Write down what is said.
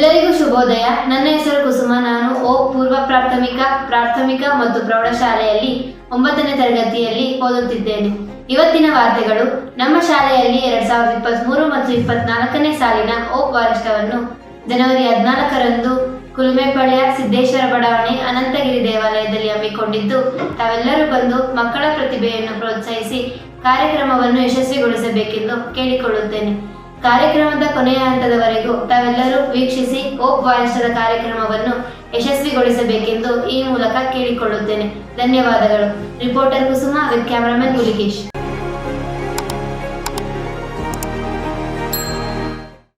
ಶುಭೋದಯ. ನನ್ನ ಹೆಸರು ಕುಸುಮ. ನಾನು ಓ ಪೂರ್ವ ಪ್ರಾಥಮಿಕ ಪ್ರಾಥಮಿಕ ಮತ್ತು ಪ್ರೌಢಶಾಲೆಯಲ್ಲಿ ಒಂಬತ್ತನೇ ತರಗತಿಯಲ್ಲಿ ಓದುತ್ತಿದ್ದೇನೆ. ಇವತ್ತಿನ ವಾರ್ತೆಗಳು, ನಮ್ಮ ಶಾಲೆಯಲ್ಲಿ ಎರಡ್ ಸಾವಿರದ ಇಪ್ಪತ್ತ್ ಮೂರು ಮತ್ತು ಇಪ್ಪತ್ನಾಲ್ಕನೇ ಸಾಲಿನ ಓ ವಾರಿಷ್ಠವನ್ನು ಜನವರಿ ಹದಿನಾಲ್ಕರಂದು ಕುಲುಮೆಪಳ್ಯ ಸಿದ್ದೇಶ್ವರ ಬಡಾವಣೆ ಅನಂತಗಿರಿ ದೇವಾಲಯದಲ್ಲಿ ಹಮ್ಮಿಕೊಂಡಿದ್ದು, ತಾವೆಲ್ಲರೂ ಬಂದು ಮಕ್ಕಳ ಪ್ರತಿಭೆಯನ್ನು ಪ್ರೋತ್ಸಾಹಿಸಿ ಕಾರ್ಯಕ್ರಮವನ್ನು ಯಶಸ್ವಿಗೊಳಿಸಬೇಕೆಂದು ಕೇಳಿಕೊಳ್ಳುತ್ತೇನೆ. ಕಾರ್ಯಕ್ರಮದ ಕೊನೆಯ ಹಂತದವರೆಗೂ ತಾವೆಲ್ಲರೂ ವೀಕ್ಷಿಸಿ ಓಪ್ ವಾಯಿಸದ ಕಾರ್ಯಕ್ರಮವನ್ನು ಯಶಸ್ವಿಗೊಳಿಸಬೇಕೆಂದು ಈ ಮೂಲಕ ಕೇಳಿಕೊಳ್ಳುತ್ತೇನೆ. ಧನ್ಯವಾದಗಳು. Reporter Kusuma with cameraman Hulikesh